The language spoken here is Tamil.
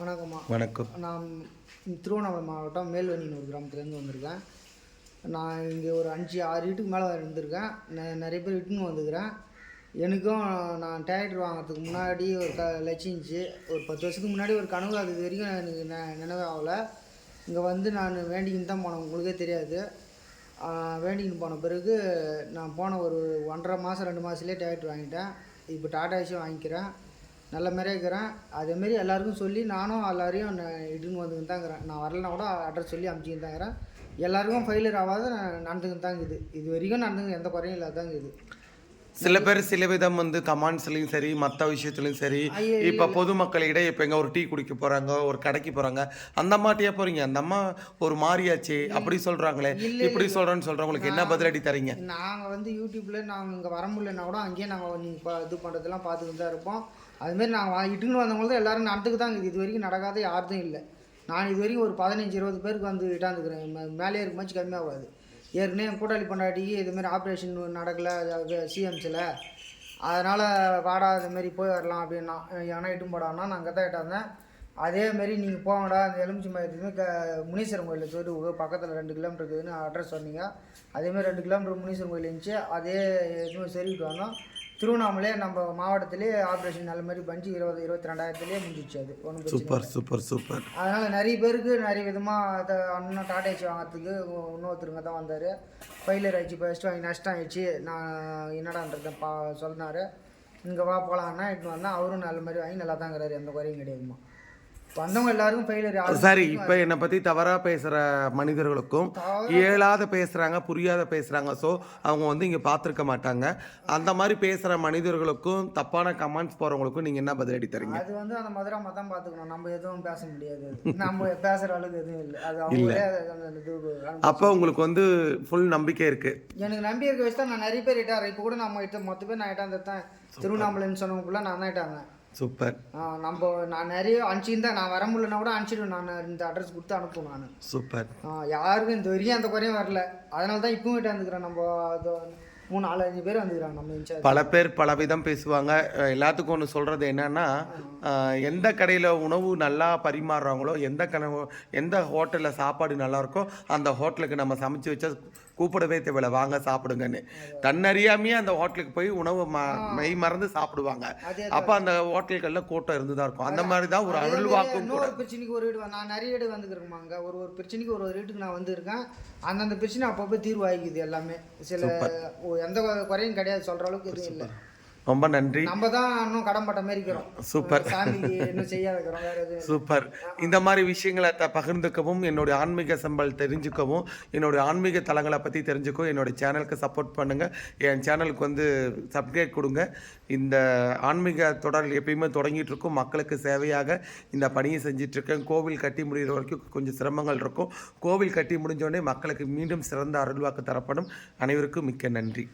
வணக்கம்மா. வணக்கம். நான் திருவண்ணாமலை மாவட்டம் மேல்வனின்னு ஒரு கிராமத்துலேருந்து வந்திருக்கேன். நான் இங்கே ஒரு அஞ்சு ஆறு வீட்டுக்கு மேலே இருந்திருக்கேன். நிறைய பேர் இட்டுன்னு வந்துக்கிறேன் எனக்கும் நான் டிராக்டர் வாங்குறதுக்கு முன்னாடி ஒரு க லட்சிச்சு ஒரு பத்து வருஷத்துக்கு முன்னாடி ஒரு கனவு அது வரைக்கும் எனக்கு நெ நினைவே ஆகலை இங்கே வந்து நான் வேண்டிக்கின்னு தான் போனேன். உங்களுக்கே தெரியாது. வேண்டிக்கின்னு போன பிறகு நான் போன ஒரு ஒன்றரை மாதம் ரெண்டு மாதத்துலேயே டிராக்டர் வாங்கிட்டேன். இப்போ டாடா ஏசியும் வாங்கிக்கிறேன். நல்ல மாதிரியே இருக்கிறேன் அதேமாரி எல்லாருக்கும் சொல்லி நானும் எல்லாரையும் நான் இட்டுன்னு வந்துக்கிட்டு தான் இருக்கிறேன் நான் வரலனா கூட அட்ரஸ் சொல்லி அமுச்சிக்கிட்டு தான் இருக்கிறேன் எல்லாருக்கும் ஃபெயிலியர் ஆகாத நடந்துக்கிட்டு தான் இருக்குது இது வரைக்கும் நடந்துங்க எந்த குறையும் இல்லாத தான் இருக்குது சில பேர் சில விதம் வந்து கமெண்ட்ஸ்லையும் சரி மற்ற விஷயத்துலையும் சரி. இப்போ பொதுமக்களிடையே இப்போ எங்க ஒரு டீ குடிக்க போறாங்க ஒரு கடைக்கு போறாங்க அந்த மாட்டியா போறீங்க அந்த அம்மா ஒரு மாறியாச்சு அப்படி சொல்றாங்களே. இப்படி சொல்றேன்னு சொல்றவங்களுக்கு என்ன பதிலடி தரீங்க? நாங்கள் வந்து யூடியூப்பில் நாங்கள் இங்கே வர முடியலன்னா கூட அங்கேயே நாங்கள் இப்போ இது பண்ணுறதெல்லாம் பார்த்துக்கிட்டு தான் இருப்போம். அதுமாரி நாங்கள் இட்டுன்னு வந்தவங்க தான் எல்லோரும் நடந்துக்கு தான் இது வரைக்கும் நடக்காத யாருதும் இல்லை. நான் இது வரைக்கும் ஒரு பதினஞ்சு இருபது பேருக்கு வந்து இட்டாந்துக்கிறேன். மேலே இருக்குமாச்சு கம்மியாகாது. ஏற்கனவே என் கூட்டாளி பொண்டாட்டிக்கு இதுமாரி ஆப்ரேஷன் நடக்கலை சிஎம்சியில் அதனால் வாடா இதுமாரி போய் வரலாம் அப்படின்னா ஏன்னா இட்டும் போடான்னா நான் அங்கே தான் இட்டாந்தேன் அதேமாரி நீங்கள் போங்கடா அந்த எலுமிச்சி மையத்துலேருந்து க முனீஸ்வரன் கோயிலில் சொல்லிட்டு பக்கத்தில் ரெண்டு கிலோமீட்டர் இருக்குதுன்னு அட்ரஸ் சொன்னீங்க. அதேமாதிரி ரெண்டு கிலோமீட்டர் முனீஸ்வரன் கோயில் இருந்துச்சு. அதே எதுவும் சொல்லிட்டு வந்தோம். திருவண்ணாமலை நம்ம மாவட்டத்திலே ஆப்ரேஷன் நல்ல மாதிரி பஞ்சு இருபது இருபத்தி ரெண்டாயிரத்துலேயே முடிஞ்சிச்சு அது. ஒன்றும் சூப்பர் சூப்பர் சூப்பர். அதனால் நிறைய பேருக்கு நிறைய விதமாக அதை அண்ணன் டாடா ஏசி வாங்குறதுக்கு இன்னொருத்தருங்க தான் வந்தார். ஃபெயிலியர் ஆயிடுச்சு ஃபஸ்ட்டு வாங்கி நஷ்டம் ஆயிடுச்சு. நான் என்னடான்றத பா சொன்னார். இங்கே வா போகலான்னா இட்டு வந்தால் அவரும் நல்ல மாதிரி வாங்கி நல்லா தான் இருக்கிறாரு எந்த குறையும் கிடையாதுமா வந்தவங்க எல்லாருக்கும் ஃபெயிலியர் சரி இப்போ என்னை பத்தி தவறா பேசுற மனிதர்களுக்கும் இயலாத பேசுறாங்க புரியாத பேசுறாங்க. ஸோ அவங்க வந்து இங்க பார்த்துருக்க மாட்டாங்க. அந்த மாதிரி பேசுற மனிதர்களுக்கும் தப்பான கமெண்ட்ஸ் போறவங்களுக்கும் நீங்க என்ன பதிலடி தரீங்க? அது வந்து அந்த மதுராம தான் பார்த்துக்கணும். நம்ம எதுவும் பேச முடியாது. நம்ம பேசுகிற அளவுக்கு எதுவும் இல்லை. அது இது அப்போ உங்களுக்கு வந்து ஃபுல் நம்பிக்கை இருக்கு. எனக்கு நம்பி இருக்க வச்சு தான் நான் நிறைய பேர் இட்டார் இப்போ கூட நம்ம இட்ட மொத்த பேர் நான் இட்டாந்து தான் திருவண்ணாமலைன்னு சொன்னவங்க நான் தான் இட்டாங்க சூப்பர். நம்ம நான் நிறைய அனுப்பிச்சிருந்தேன் நான் வர முடியலனா கூட அனுப்பிச்சிடுவேன். நான் இந்த அட்ரஸ் கொடுத்து அனுப்புவேன் நான். சூப்பர். யாருக்கும் இந்த வரைக்கும் அந்த குறையும் வரல. அதனால தான் இப்பவும் கிட்ட வந்துக்கிறேன். நம்ம அது மூணு நாலு அஞ்சு பேர் வந்துக்கிறாங்க நம்ம இன்சார்ஜ். பல பேர் பல விதம் பேசுவாங்க. எல்லாத்துக்கும் ஒன்று சொல்கிறது என்னன்னா எந்த கடையில் உணவு நல்லா பரிமாறுறாங்களோ எந்த கனவு எந்த ஹோட்டலில் சாப்பாடு நல்லா இருக்கோ அந்த ஹோட்டலுக்கு நம்ம சமைச்சு வச்சா கூப்பிடவே தேவையில்ல வாங்க சாப்பிடுங்கன்னு. தன்னறியாமையே அந்த ஹோட்டலுக்கு போய் உணவு மெய் மறந்து சாப்பிடுவாங்க. அப்போ அந்த ஹோட்டல்களில் கூட்டம் இருந்து தான் இருக்கும். அந்த மாதிரி தான் ஒரு அருள்வாக்கும் இன்னொரு பிரச்சனைக்கு ஒரு வீடு நான் நிறைய வீடு வந்துக்கிறேம்மா அங்கே ஒரு ஒரு பிரச்சனைக்கு ஒரு ஒரு வீட்டுக்கு நான் வந்திருக்கேன். அந்தந்த பிரச்சனை அப்பப்போ தீர்வு ஆகிக்குது எல்லாமே. சில எந்த குறையும் கிடையாது சொல்கிற அளவுக்கு எதுவும் இல்லை. ரொம்ப நன்றி. நம்ம தான் இன்னும் கடன்பட்ட மாதிரி இருக்கிறோம். சூப்பர். இன்னும் செய்யாத சூப்பர். இந்த மாதிரி விஷயங்களை த பகிர்ந்துக்கவும் என்னுடைய ஆன்மீக சம்பள் தெரிஞ்சுக்கவும் என்னுடைய ஆன்மீக தலங்களை பற்றி தெரிஞ்சுக்கவும் என்னுடைய சேனலுக்கு சப்போர்ட் பண்ணுங்கள் என் சேனலுக்கு வந்து சப்ஸ்கிரைப் கொடுங்க. இந்த ஆன்மீக தொடர் எப்பயுமே தொடங்கிட்டு இருக்கும். மக்களுக்கு சேவையாக இந்த பணியை செஞ்சுட்டு இருக்கேன் கோவில் கட்டி முடிகிற வரைக்கும் கொஞ்சம் சிரமங்கள் இருக்கும். கோவில் கட்டி முடிஞ்ச உடனே மக்களுக்கு மீண்டும் சிறந்த அருள்வாக்கு தரப்படும். அனைவருக்கும் மிக்க நன்றி.